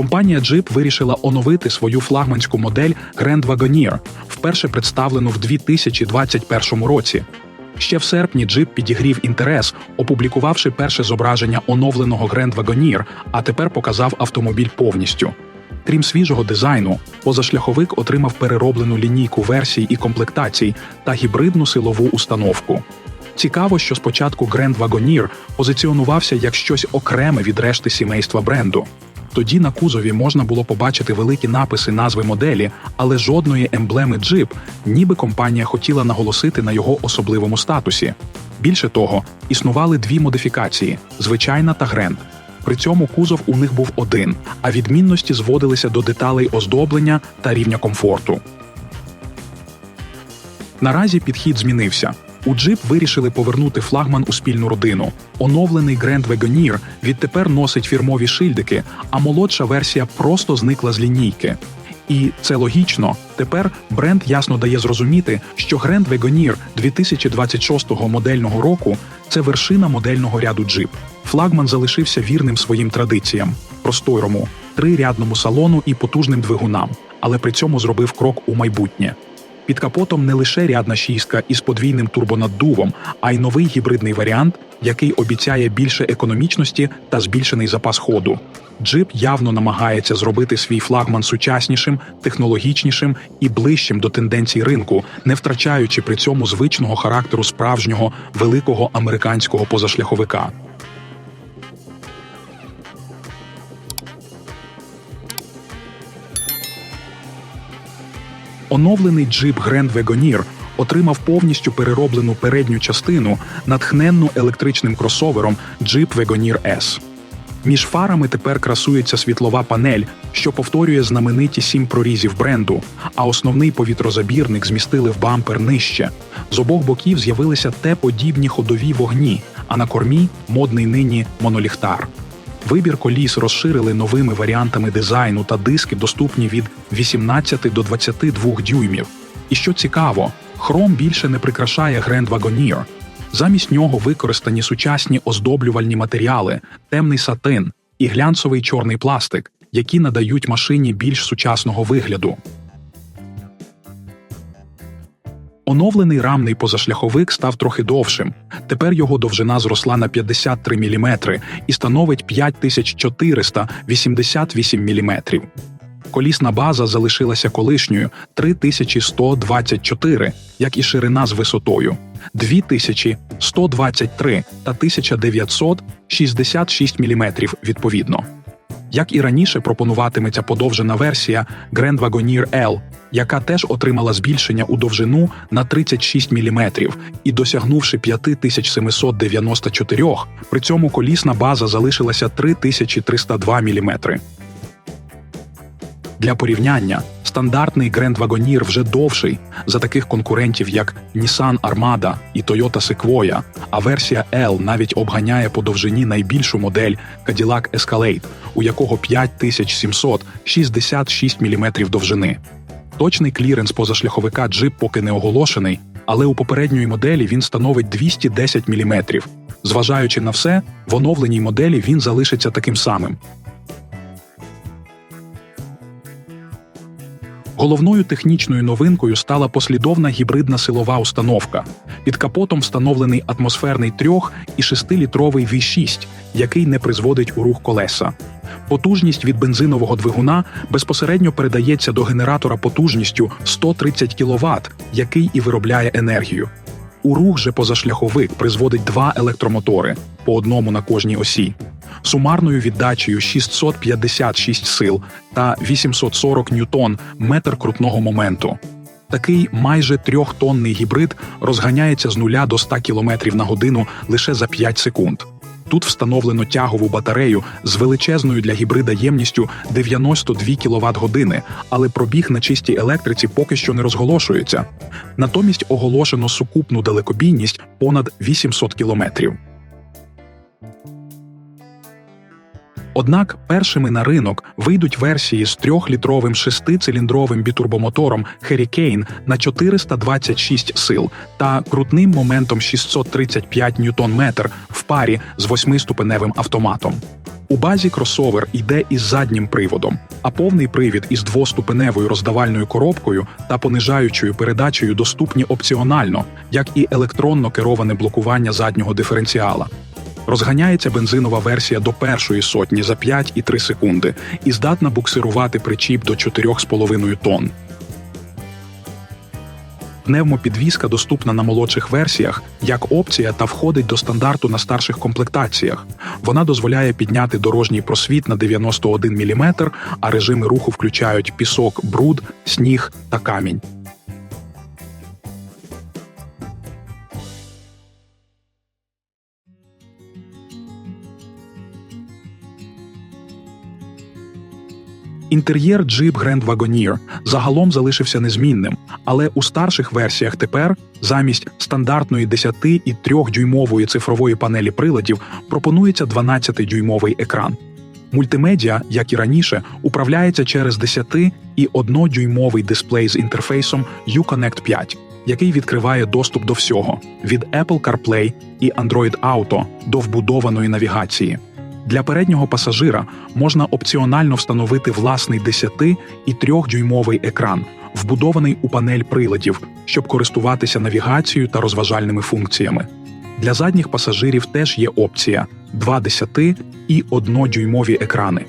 Компанія Jeep вирішила оновити свою флагманську модель Grand Wagoneer, вперше представлену в 2021 році. Ще в серпні Jeep підігрів інтерес, опублікувавши перше зображення оновленого Grand Wagoneer, а тепер показав автомобіль повністю. Крім свіжого дизайну, позашляховик отримав перероблену лінійку версій і комплектацій та гібридну силову установку. Цікаво, що спочатку Grand Wagoneer позиціонувався як щось окреме від решти сімейства бренду. Тоді на кузові можна було побачити великі написи назви моделі, але жодної емблеми Jeep, ніби компанія хотіла наголосити на його особливому статусі. Більше того, існували дві модифікації звичайна та Grand. При цьому кузов у них був один, а відмінності зводилися до деталей оздоблення та рівня комфорту. Наразі підхід змінився. У Jeep вирішили повернути флагман у спільну родину. Оновлений Grand Wagoneer відтепер носить фірмові шильдики, а молодша версія просто зникла з лінійки. І це логічно. Тепер бренд ясно дає зрозуміти, що Grand Wagoneer 2026 модельного року це вершина модельного ряду Jeep. Флагман залишився вірним своїм традиціям: просторому, трирядному салону і потужним двигунам, але при цьому зробив крок у майбутнє. Під капотом не лише рядна шістка із подвійним турбонаддувом, а й новий гібридний варіант, який обіцяє більше економічності та збільшений запас ходу. Джип явно намагається зробити свій флагман сучаснішим, технологічнішим і ближчим до тенденцій ринку, не втрачаючи при цьому звичного характеру справжнього великого американського позашляховика. Оновлений джип Grand Wagoneer отримав повністю перероблену передню частину, натхненну електричним кросовером Jeep Wagoneer S. Між фарами тепер красується світлова панель, що повторює знамениті сім прорізів бренду, а основний повітрозабірник змістили в бампер нижче. З обох боків з'явилися Т-подібні ходові вогні, а на кормі модний нині моноліхтар. Вибір коліс розширили новими варіантами дизайну та диски доступні від 18 до 22 дюймів. І що цікаво, хром більше не прикрашає Grand Wagoneer. Замість нього використані сучасні оздоблювальні матеріали, темний сатин і глянцевий чорний пластик, які надають машині більш сучасного вигляду. Оновлений рамний позашляховик став трохи довшим. Тепер його довжина зросла на 53 мм і становить 5488 мм. Колісна база залишилася колишньою 3124, як і ширина з висотою 2123 та 1966 мм відповідно. Як і раніше пропонуватиметься подовжена версія Grand Wagoneer L, яка теж отримала збільшення у довжину на 36 мм і досягнувши 5794, при цьому колісна база залишилася 3302 мм. Для порівняння, стандартний Grand Wagoneer вже довший за таких конкурентів, як Nissan Armada і Toyota Sequoia, а версія L навіть обганяє по довжині найбільшу модель Cadillac Escalade, у якого 5766 мм довжини. Точний кліренс позашляховика Jeep поки не оголошений, але у попередньої моделі він становить 210 мм. Зважаючи на все, в оновленій моделі він залишиться таким самим. Головною технічною новинкою стала послідовна гібридна силова установка. Під капотом встановлений атмосферний 3 і 6-літровий V6, який не призводить у рух колеса. Потужність від бензинового двигуна безпосередньо передається до генератора потужністю 130 кВт, який і виробляє енергію. У рух же позашляховик призводить два електромотори по одному на кожній осі. Сумарною віддачею 656 сил та 840 ньютон метр крутного моменту. Такий майже трьохтонний гібрид розганяється з нуля до 100 км на годину лише за 5 секунд. Тут встановлено тягову батарею з величезною для гібрида ємністю 92 кВт години, але пробіг на чистій електриці поки що не розголошується. Натомість оголошено сукупну далекобійність понад 800 кілометрів. Однак першими на ринок вийдуть версії з трьохлітровим шестициліндровим бітурбомотором Hurricane на 426 сил та крутним моментом 635 ньютон-метр в парі з восьмиступеневим автоматом. У базі кросовер йде із заднім приводом, а повний привід із двоступеневою роздавальною коробкою та понижаючою передачею доступні опціонально, як і електронно кероване блокування заднього диференціала. Розганяється бензинова версія до першої сотні за 5,3 секунди і здатна буксирувати причіп до 4,5 тонн. Пневмопідвізка доступна на молодших версіях як опція та входить до стандарту на старших комплектаціях. Вона дозволяє підняти дорожній просвіт на 91 мм, а режими руху включають пісок, бруд, сніг та камінь. Інтер'єр Jeep Grand Wagoneer загалом залишився незмінним, але у старших версіях тепер замість стандартної 10 і 3-дюймової цифрової панелі приладів пропонується 12-дюймовий екран. Мультимедіа, як і раніше, управляється через 10 і 1-дюймовий дисплей з інтерфейсом Uconnect 5, який відкриває доступ до всього від Apple CarPlay і Android Auto до вбудованої навігації. Для переднього пасажира можна опціонально встановити власний 10 і 3-дюймовий екран, вбудований у панель приладів, щоб користуватися навігацією та розважальними функціями. Для задніх пасажирів теж є опція 2 10 і 1-дюймові екрани.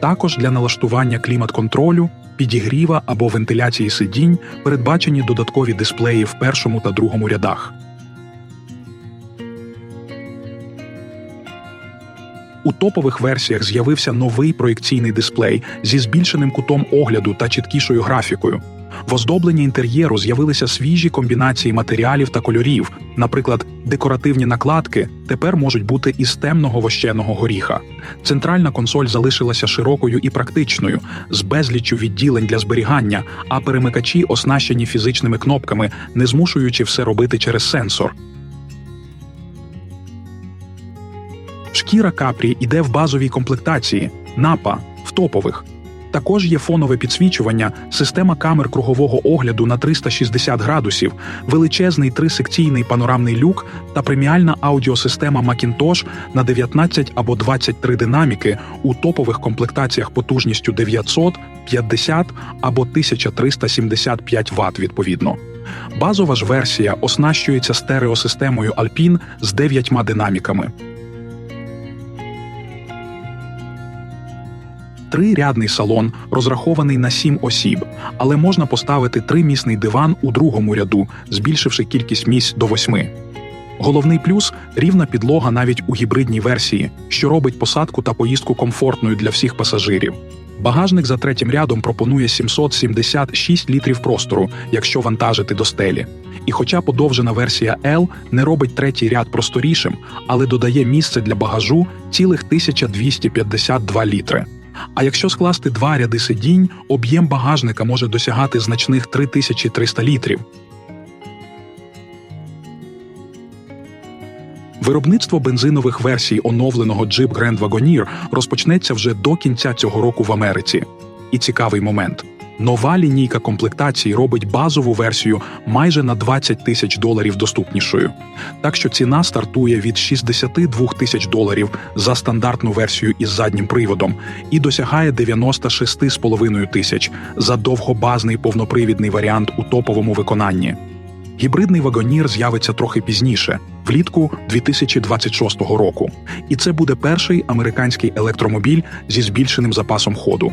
Також для налаштування клімат-контролю, підігріва або вентиляції сидінь передбачені додаткові дисплеї в першому та другому рядах. У топових версіях з'явився новий проєкційний дисплей зі збільшеним кутом огляду та чіткішою графікою. В оздобленні інтер'єру з'явилися свіжі комбінації матеріалів та кольорів. Наприклад, декоративні накладки тепер можуть бути із темного вощеного горіха. Центральна консоль залишилася широкою і практичною, з безліччю відділень для зберігання, а перемикачі оснащені фізичними кнопками, не змушуючи все робити через сенсор. Шкіра капрі йде в базовій комплектації, напа в топових. Також є фонове підсвічування, система камер кругового огляду на 360 градусів, величезний трисекційний панорамний люк та преміальна аудіосистема Macintosh на 19 або 23 динаміки у топових комплектаціях потужністю 900, 50 або 1375 Вт відповідно. Базова ж версія оснащується стереосистемою Alpine з 9 динаміками. Трирядний салон розрахований на сім осіб, але можна поставити тримісний диван у другому ряду, збільшивши кількість місць до восьми. Головний плюс рівна підлога навіть у гібридній версії, що робить посадку та поїздку комфортною для всіх пасажирів. Багажник за третім рядом пропонує 776 літрів простору, якщо вантажити до стелі. І хоча подовжена версія L не робить третій ряд просторішим, але додає місце для багажу цілих 1252 літри. А якщо скласти два ряди сидінь, об'єм багажника може досягати значних 3300 літрів. Виробництво бензинових версій оновленого Jeep Grand Wagoneer розпочнеться вже до кінця цього року в Америці. І цікавий момент. Нова лінійка комплектації робить базову версію майже на 20 тисяч доларів доступнішою. Так що ціна стартує від 62 тисяч доларів за стандартну версію із заднім приводом і досягає 96,5 тисяч за довгобазний повнопривідний варіант у топовому виконанні. Гібридний вагонір з'явиться трохи пізніше, влітку 2026 року, і це буде перший американський електромобіль зі збільшеним запасом ходу.